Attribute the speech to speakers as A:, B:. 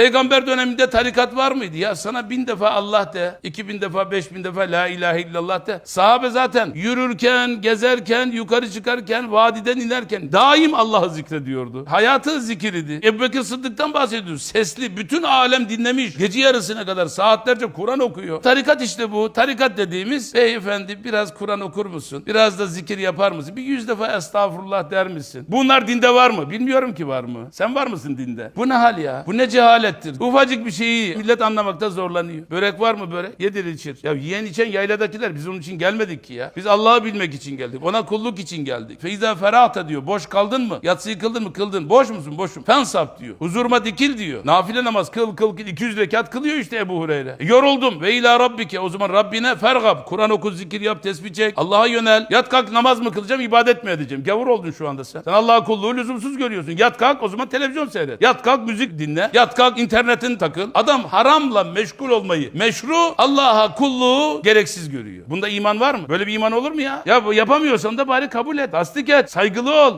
A: Peygamber döneminde tarikat var mıydı? Ya sana bin defa Allah de, iki bin defa, beş bin defa la ilahe illallah de. Sahabe zaten yürürken, gezerken, yukarı çıkarken, vadiden inerken daim Allah'ı zikrediyordu. Hayatı zikir idi. Ebu Bekir Sıddık'tan bahsediyoruz. Sesli, bütün alem dinlemiş. Gece yarısına kadar saatlerce Kur'an okuyor. Tarikat işte bu. Tarikat dediğimiz, beyefendi biraz Kur'an okur musun? Biraz da zikir yapar mısın? Bir yüz defa estağfurullah der misin? Bunlar dinde var mı? Bilmiyorum ki var mı? Sen var mısın dinde? Bu ne hal ya? Bu ne cehalettir? Ufacık bir şeyi millet anlamakta zorlanıyor. Börek var mı börek? Yedir içir. Ya yiyen içen yayladakiler biz onun için gelmedik ki ya. Biz Allah'ı bilmek için geldik. Ona kulluk için geldik. Feyza ferahta diyor. Boş kaldın mı? Yatsıyı kıldın mı? Kıldın. Boş musun? Boşum. Fensap diyor. Huzuruma dikil diyor. Nafile namaz kıl kıl kıl. 200 rekat kılıyor işte Ebu Hureyre. E, yoruldum. Ve ila rabbike. O zaman Rabbine fergab. Kur'an oku, zikir yap, tesbih çek. Allah'a yönel. Yat kalk namaz mı kılacağım, ibadet mi edeceğim? Gavur oldun şu anda sen. Sen Allah'a kulluğu lüzumsuz görüyorsun. Yat kalk o zaman televizyon seyret. Yat kalk müzik dinle. Yat kalk internetin takıl. Adam haramla meşgul olmayı meşru, Allah'a kulluğu gereksiz görüyor. Bunda iman var mı? Böyle bir iman olur mu ya? Ya bu yapamıyorsan da bari kabul et. Tasdik et. Saygılı ol.